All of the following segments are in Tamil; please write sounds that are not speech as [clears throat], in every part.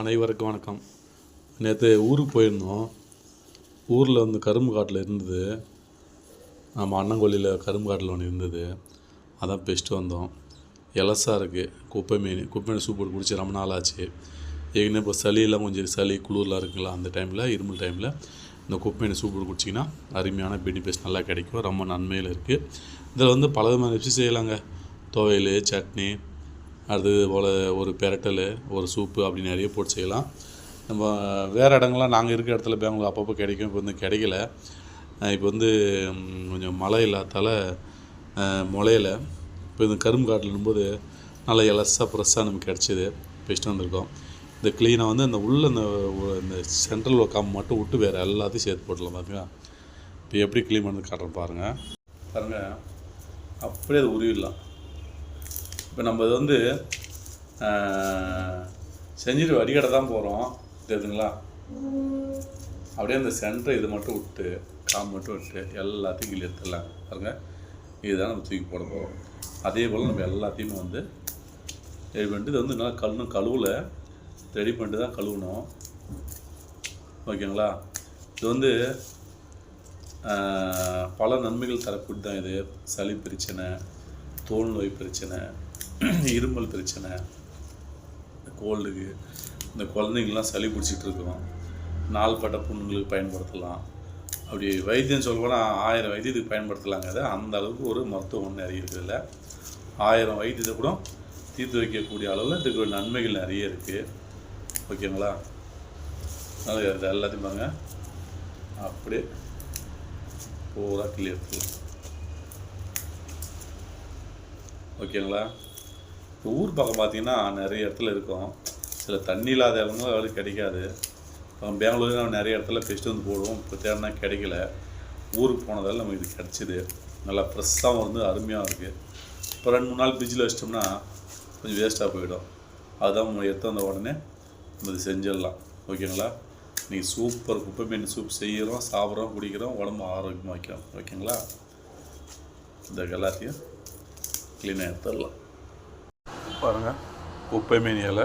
அனைவருக்கும் வணக்கம். நேற்று ஊருக்கு போயிருந்தோம். ஊரில் வந்து கரும்பு காட்டில் இருந்தது. நம்ம அண்ணங்கொல்லியில் கரும்பு காட்டில் ஒன்று இருந்தது. அதான் பெஸ்ட்டு வந்தோம். எலசாக இருக்குது குப்பை மீன் குப்பை மீன் சூப் போட்டு குடிச்சு ரொம்ப நாள் ஆச்சு. ஏற்கனவே இப்போ சளியெல்லாம் கொஞ்சம் சளி குளிர்லாம் இருக்குங்களா அந்த டைமில் இருமல் டைமில். இந்த குப்பை மீன் சூப் போட்டு குடிச்சிங்கன்னா அருமையான பெனிஃபிட்ஸ் நல்லா கிடைக்கும். ரொம்ப நன்மையில் இருக்குது இதில் வந்து பல விதமான விஷயம் செய்யலாங்க. துவையல் சட்னி அடுத்தது போல் ஒரு பெரட்டல் ஒரு சூப்பு அப்படி நிறைய போட்டு செய்யலாம். நம்ம வேறு இடங்கள்லாம் நாங்கள் இருக்கிற இடத்துல பெங்களூர் அப்பப்போ கிடைக்கும். இப்போ வந்து கிடைக்கல. இப்போ வந்து கொஞ்சம் மழை இல்லாதால முளையில முளையல. இப்போ இந்த கரும்பு காட்டில் இருக்கும்போது நல்லா எலசாக ஃப்ரெஷ்ஷாக நமக்கு கிடச்சிது. பெஸ்ட்டு வந்திருக்கோம். இந்த க்ளீனாக வந்து அந்த உள்ள இந்த இந்த சென்ட்ரல் காம் மட்டும் விட்டு வேறு எல்லாத்தையும் சேர்த்து போட்டுடலாம் பார்த்தீங்களா இப்போ எப்படி க்ளீன் பண்ணி காட்டுறேன் பாருங்கள் பாருங்கள் அப்படியே அது உருவிடலாம். இப்போ நம்ம இது வந்து ஆஹ், செஞ்சுட்டு தான் போகிறோம் தெரியுதுங்களா? அப்படியே அந்த சென்டர் இது மட்டும் விட்டு காம்பு மட்டும் விட்டு எல்லாத்தையும் கீழே எடுத்துடலாம் பாருங்க. இதுதான் நம்ம தூக்கி போட போகிறோம் அதே போல் நம்ம எல்லாத்தையுமே வந்து ரெடி பண்ணிட்டு இது வந்து நல்லா கழுணும் கழுவில் ரெடி பண்ணிட்டு தான் கழுவணும். ஓகேங்களா? இது வந்து பல நன்மைகள் தரக்கூடிய தான் இது. சளி பிரச்சனை தோல் நோய் பிரச்சனை [clears throat] இருமல் பிரச்சனை கோல்டுக்கு இந்த குழந்தைங்கள்லாம் சளி பிடிச்சிட்டு இருக்கோம் நாள்பட்ட புண்ணுங்களுக்கு பயன்படுத்தலாம். அப்படி வைத்தியம் சொல்லப்போனால் ஆயிரம் வைத்தியத்துக்கு பயன்படுத்தலாங்க. அதை அந்த அளவுக்கு ஒரு மருத்துவம் நிறைய இருக்குதுல்ல ஆயிரம் வைத்தியத்தை கூட தீர்த்து வைக்கக்கூடிய அளவில் இதுக்கு ஒரு நன்மைகள் நிறைய இருக்குது ஓகேங்களா? அது எல்லாத்தையும் பாருங்க. அப்படியே பூரா கிளியர் ஓகேங்களா? இப்போ ஊர் பக்கம் பார்த்தீங்கன்னா நிறைய இடத்துல இருக்கும். சில தண்ணி இல்லாத இடங்களும் அவளுக்கு கிடைக்காது. இப்போ பெங்களூர்ல நம்ம நிறைய இடத்துல பெஸ்ட்டு வந்து போடுவோம். இப்போ தேடினா கிடைக்கல. ஊருக்கு போனதால் நமக்கு இது கிடச்சிது. நல்லா ஃப்ரெஷ்ஷாகவும் இருந்து அருமையாக இருக்குது இப்போ ரெண்டு மூணு நாள் ஃப்ரிட்ஜில் வச்சிட்டோம்னா கொஞ்சம் வேஸ்ட்டாக போயிடும். அதுதான் நம்ம எடுத்து வந்த உடனே நம்ம இது செஞ்சிடலாம். ஓகேங்களா? நீங்கள் சூப்பர் குப்பை மீன் சூப் செய்கிறோம் சாப்பிட்றோம் குடிக்கிறோம் உடம்பு ஆரோக்கியமாக வைக்கிறோம். ஓகேங்களா? இந்த எல்லாத்தையும் க்ளீனாக எடுத்துடலாம். பாருங்கள் குப்பைமேனி இலை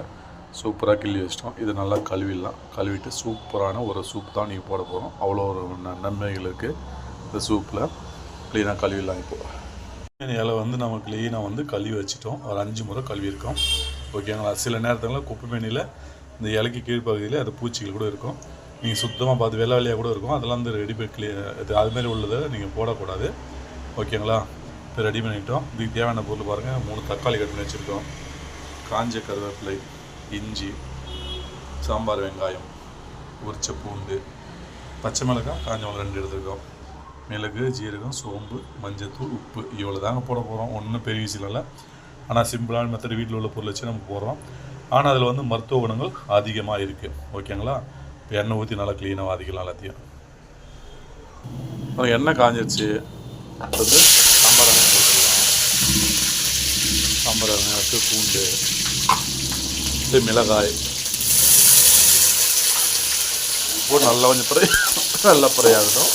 சூப்பராக கிள்ளி வச்சிட்டோம். இது நல்லா கழுவிடலாம். கழுவிட்டு சூப்பரான ஒரு சூப் தான் நீங்கள் போட போகிறோம் அவ்வளோ ஒரு ந- நன்மைகள் இருக்குது இந்த சூப்பில் க்ளீனாக கழுவிடலாம் இப்போது மீன் இலை வந்து நம்ம க்ளீனாக வந்து கழுவி வச்சிட்டோம். ஒரு அஞ்சு முறை கழுவியிருக்கோம். ஓகேங்களா சில நேரத்தில் குப்பை இந்த இலைக்கு கீழ்ப்பகுதியில் அது பூச்சிகள் கூட இருக்கும். நீங்கள் சுத்தமாக பார்த்து வெள்ளை வெள்ளையாக கூட இருக்கும். அதெல்லாம் வந்து ரெடி பண்ணி அது அதுமாரி உள்ளதை நீங்கள் போடக்கூடாது. ஓகேங்களா இப்போ ரெடி பண்ணிட்டோம் இதுக்கு தேவையான பொருள் பாருங்கள் மூணு தக்காளி கட் பண்ணி வச்சுருக்கோம். காஞ்ச கருவேப்பிலை இஞ்சி சாம்பார் வெங்காயம் உரிச்ச பூண்டு பச்சை மிளகாய் காஞ்ச மிளகாய் ரெண்டு எடுத்துருக்கோம். மிளகு ஜீரகம் சோம்பு மஞ்சத்தூள் உப்பு இவ்வளோ தாங்க போட போகிறோம் ஒன்றும் பெரிய விஷயம் இல்லை. ஆனால் சிம்பிளான மெத்தட் வீட்டில் உள்ள பொருள் வச்சு நம்ம போடுறோம். ஆனால் அதில் வந்து மருத்துவ குணங்கள் அதிகமாக இருக்குது ஓகேங்களா இப்போ எண்ணெய் ஊற்றி நல்லா க்ளீனாக வாதிக்கலாம் எல்லாத்தையும். அப்புறம் எண்ணெய் காஞ்சிருச்சு. அடுத்தது சாம்பார் வெங்காயம் போட்டுக்கலாம் சாம்பார் பூண்டு இது மிளகாய். போட்டு நல்லா கொஞ்சம் பிறை நல்லா பிறையாகட்டும்.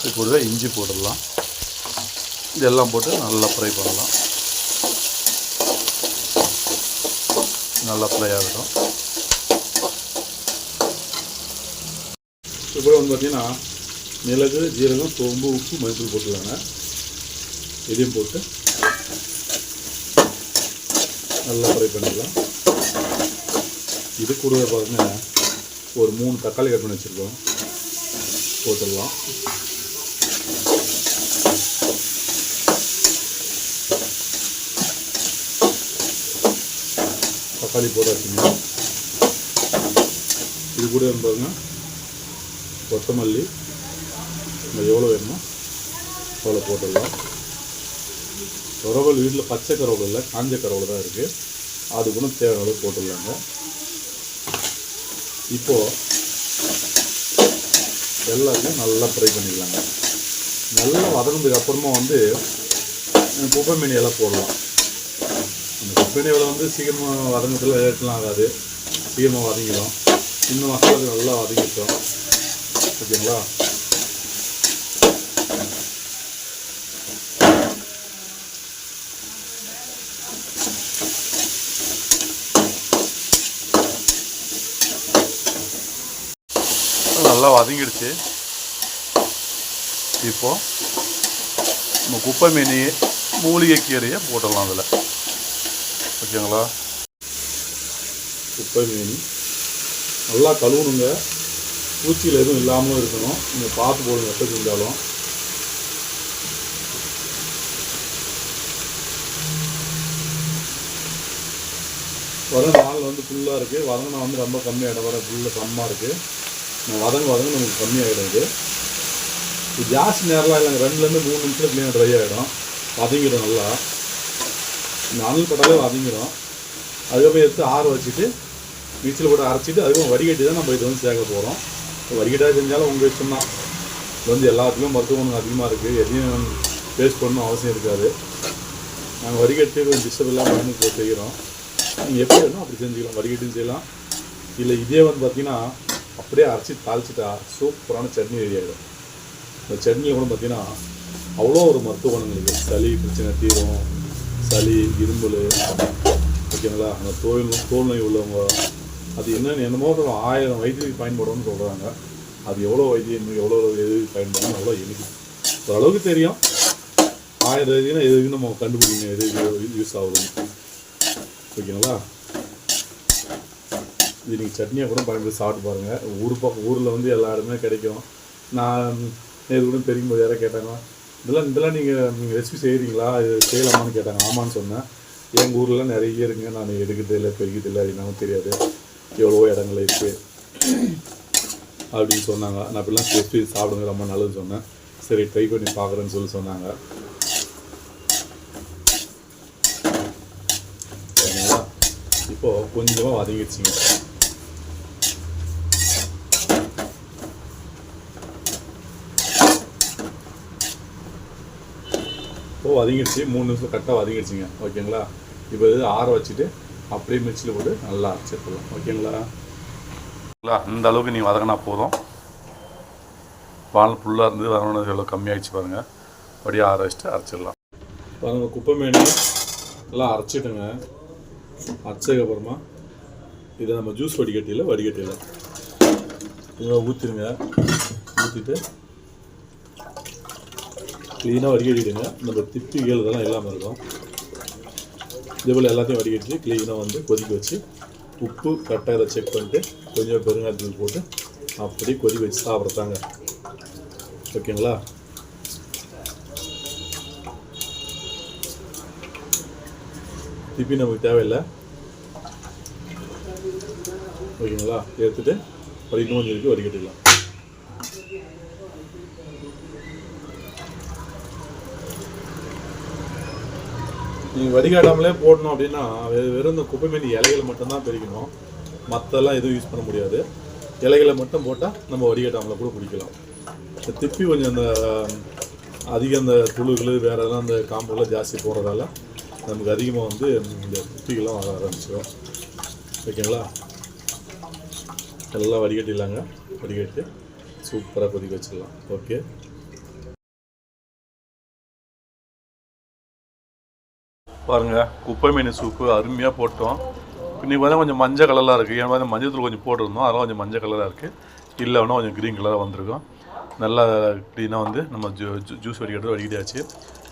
ஆகட்டும் இது கூடவே இஞ்சி போட்டுடலாம். இதெல்லாம் போட்டு நல்லா ஃப்ரை பண்ணலாம். நல்லா ஃப்ரை ஆகட்டும் இப்போ வந்து பார்த்தீங்கன்னா மிளகு ஜீரகம் சோம்பு உப்பு மஞ்சள் போட்டுக்கலாங்க இதையும் போட்டு நல்லா ஃப்ரை பண்ணிடலாம். இது கூடவே பாருங்க ஒரு மூணு தக்காளி கட் பண்ணி வச்சுருக்கோம். போட்டுடலாம். தக்காளி போட்டாச்சுங்க. இது கூட வந்து பாருங்க கொத்தமல்லி நம்ம எவ்வளோ வேணுமோ அவ்வளோ போட்டுடலாம். கரவல் வீட்டில் பச்சை கரவல் இல்லை காஞ்ச கரவல் தான் இருக்குது அது கூட தேவையான அளவு போட்டுடலாங்க. இப்போது எல்லாத்தையும் நல்லா ஃப்ரை பண்ணிக்கலாங்க நல்லா வதங்கினதுக்கு அப்புறமா வந்து குப்பை மீனியெல்லாம் போடலாம். அந்த குப்பை மீன் வந்து சீக்கிரமாக வதங்கத்தில் லேட்லாம் ஆகாது. சீக்கிரமாக வதங்கிடும். இன்னும் மசாலா நல்லா வதங்கிட்டோம். ஓகேங்களா? வதங்கிடுச்சு இப்போ நம்ம குப்பை மீனி மூலிகை கீரையை போட்டுடலாம் அதில். ஓகேங்களா? குப்பை மீன் நல்லா கழுவுணுங்க. பூச்சியில் எதுவும் இல்லாமல் இருக்கணும். நீங்கள் பார்த்து போடுங்க எப்போ செஞ்சாலும். வர நாள் வந்து ஃபுல்லாக இருக்குது வரங்கனா வந்து ரொம்ப கம்மியாகிடும் வர ஃபுல்லாக கம்மாக இருக்குது வதங்க வதங்க நமக்கு கம்மியாகிடும் இது இது ஜாஸ்தி நேரம்லாம் இல்லைங்க. ரெண்டுலேருந்து மூணு நிமிஷத்தில் க்ளீனாக ட்ரை ஆகிடும் வதங்கிடும் நல்லா. இந்த அனல் பட்டாலே வதங்கிடும். அதுக்கப்புறம் எடுத்து ஆற வச்சுட்டு மிக்சியில் போட்டு அரைச்சிட்டு அதுக்கப்புறம் வடிகட்டி தான் நம்ம இது வந்து சேர்க்க போகிறோம் வடிகட்டாக செஞ்சாலும் உங்கள் இஷ்டம் தான் இது வந்து எல்லாத்துக்கும் மருத்துவ குணம் அதிகமாக இருக்குது எதையும் பேஸ்ட் பண்ணணும் அவசியம் இருக்காது. நாங்கள் வடிகட்டி கொஞ்சம் டிஸ்டர்ப் இல்லாமல் செய்கிறோம். நீங்கள் எப்படி வேணும் அப்படி செஞ்சுக்கலாம். வடிகட்டியும் செய்யலாம். இல்லை இதே வந்து பார்த்திங்கன்னா அப்படியே அரைச்சி தாளிச்சிட்டா சூப்பரான சட்னி ரெடி ஆகிடும் இந்த சட்னியை கூட பார்த்தீங்கன்னா அவ்வளோ ஒரு மருத்துவ குணங்கள் இருக்குது சளி பிரச்சனை தீரும் சளி இரும்பல் ஓகேங்களா? அந்த தோல் தோல் நோய் உள்ளவங்க அது என்னென்னு என்னமோ ஆயிரம் வைத்தியத்துக்கு பயன்படும்னு சொல்கிறாங்க அது எவ்வளோ வைத்தியம் எவ்வளோ எது பயன்படும் அவ்வளோ எனக்கு ஓரளவுக்கு தெரியும். ஆயிரம் எதுக்குன்னா எதுக்கு நம்ம கண்டுபிடிக்கணும் எது யூஸ் ஆகுதுன்னு. ஓகேங்களா? இது நீங்கள் சட்னியாக கூட பயன்படுத்தி சாப்பிட்டு பாருங்கள் ஊர் பக்கம் ஊரில் வந்து எல்லா இடமே கிடைக்கும். நான் இது கூட தெரியும் போது யாராவது கேட்டாங்க இதெல்லாம் இதெல்லாம் நீங்கள் நீங்கள் ரெசிபி செய்கிறீங்களா இது செய்யலாமான்னு கேட்டாங்க. ஆமான்னு சொன்னேன். எங்கள் ஊரில் நிறைய இருக்குங்க. நான் எடுக்கிறது இல்லை பெருக்கிறது இல்லை அது தெரியாது. எவ்வளவோ இடங்கள் இருக்குது அப்படின்னு சொன்னாங்க. நான் இப்படிலாம் ரெசிபி சாப்பிடுங்க ரொம்ப நல்லதுன்னு சொன்னேன். சரி ட்ரை பண்ணி பார்க்குறேன்னு சொல்லி சொன்னாங்க. இப்போது கொஞ்சமாக வதங்கிடுச்சிங்க. வதங்கிடுச்சு மூணு நிமிஷம் கரெக்டாக வதங்கிடுச்சிங்க ஓகேங்களா இப்போ இது ஆற வச்சுட்டு அப்படியே மிக்சியில் போட்டு நல்லா அரைச்சிடலாம். ஓகேங்களா இந்த அளவுக்கு நீங்கள் வதங்கினா போதும். வால் ஃபுல்லாக இருந்து வதங்கினது எவ்வளோ கம்மியாகிடுச்சு பாருங்கள் அப்படியே ஆற வச்சுட்டு அரைச்சிடலாம். பாருங்க குப்பை மீன் எல்லாம் அரைச்சிட்டுங்க. அரைச்சதுக்கப்புறமா இதை நம்ம ஜூஸ் வடிகட்டியில் வடிகட்டியில் இதை ஊற்றிடுங்க ஊற்றிட்டு க்ளீனாக வடிகட்டிடுங்க. நம்ம திப்பி இதெல்லாம் இல்லாமல் இருக்கும். இதேபோல் எல்லாத்தையும் வடிகட்டி க்ளீனாக வந்து கொதிக்க வச்சு உப்பு கரெக்டாக இதை செக் பண்ணிட்டு கொஞ்சம் பெருங்காயத்தூள் போட்டு அப்படியே கொதிக்க வச்சு சாப்பிட்றதாங்க ஓகேங்களா? திப்பி நமக்கு தேவையில்லை. ஓகேங்களா? எடுத்துகிட்டு ஒரு இன்னும் கொஞ்சம் வடிகட்டிடலாம். நீங்கள் வடிகாடாமலே போடணும் அப்படின்னா வெ- வெறும் இந்த குப்பை மீன் இலைகளை மட்டும்தான் பிரிக்கணும். மற்றெல்லாம் எதுவும் யூஸ் பண்ண முடியாது. இலைகளை மட்டும் போட்டால் நம்ம வடிகட்டாமல கூட பிடிக்கலாம். இந்த திப்பி கொஞ்சம் அந்த அதிக அந்த துளுகள் வேற எல்லாம் அந்த காம்பெல்லாம் ஜாஸ்தி போடுறதால நமக்கு அதிகமாக வந்து இந்த குப்பிகள்லாம் வர ஆரம்பிச்சிடும். ஓகேங்களா? எல்லாம் வடிகட்டிடலாங்க. வடிகட்டி சூப்பராக கொதிக்க வச்சிடலாம். ஓகே. பாருங்கள் குப்பை மீன் சூப்பு அருமையாக போட்டோம். இன்றைக்கி பார்த்தா கொஞ்சம் மஞ்சள் கலராக இருக்குது ஏன்னா வந்து மஞ்சள் தூள் கொஞ்சம் போட்டிருந்தோம். அதெல்லாம் கொஞ்சம் மஞ்சள் கலராக இருக்குது இல்லைன்னா கொஞ்சம் க்ரீன் கலராக வந்திருக்கும். நல்லா க்ளீனாக வந்து நம்ம ஜூ ஜூஸ் வடிக்கிறது வடிக்கிட்டாச்சு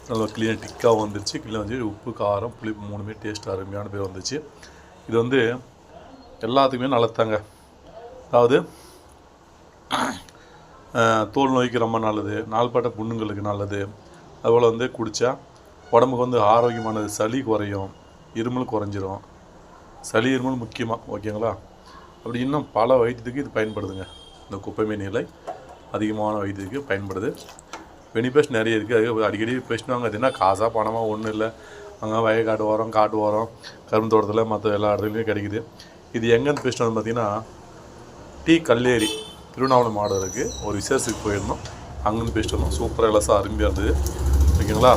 நல்லா க்ளீனாக டிக்காகவும் வந்துருச்சு. க்ளீனாக வந்து உப்பு காரம் புளிப்பு மூணுமே டேஸ்ட் அருமையான பேர் வந்துச்சு. இது வந்து எல்லாத்துக்குமே நல்லதாங்க அதாவது தோல் நோய்க்கு ரொம்ப நல்லது. நாள்பட்ட புண்ணுங்களுக்கு நல்லது. அதுபோல் வந்து குடித்தா உடம்புக்கு வந்து ஆரோக்கியமானது சளி குறையும் இருமல் குறைஞ்சிரும். சளி இருமல் முக்கியமாக ஓகேங்களா? அப்படி இன்னும் பல வைத்தியத்துக்கு இது பயன்படுதுங்க. இந்த குப்பை மீன் அதிகமான வைத்தியத்துக்கு பயன்படுது. பெனிஃபிட்ஸ் நிறைய இருக்குது அது அடிக்கடி பேசினாங்க அது என்ன? காசாக பணமாக ஒன்றும் இல்லை. அங்கே வயக்காடு ஓரம் காட்டு ஓரம் கரும்பு தோட்டத்தில் மற்ற எல்லா இடத்துலையுமே கிடைக்குது. இது எங்கேருந்து பேசிட்டு பார்த்தீங்கன்னா டி. கல்லேரி திருவண்ணாமலை மாடு இருக்குது ஒரு விசேஷத்துக்கு போயிருந்தோம். அங்கேருந்து பேசிட்டு வந்தோம். சூப்பராக இலசாக அருமையாக இருந்தது. ஓகேங்களா?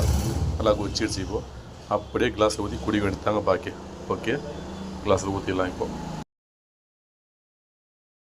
நல்லா கொச்சிடுச்சு இப்போது அப்படியே கிளாஸில் ஊற்றி குடி வேண்டியதாங்க பாக்கி. ஓகே கிளாஸில் ஊற்றிடலாம் இப்போ.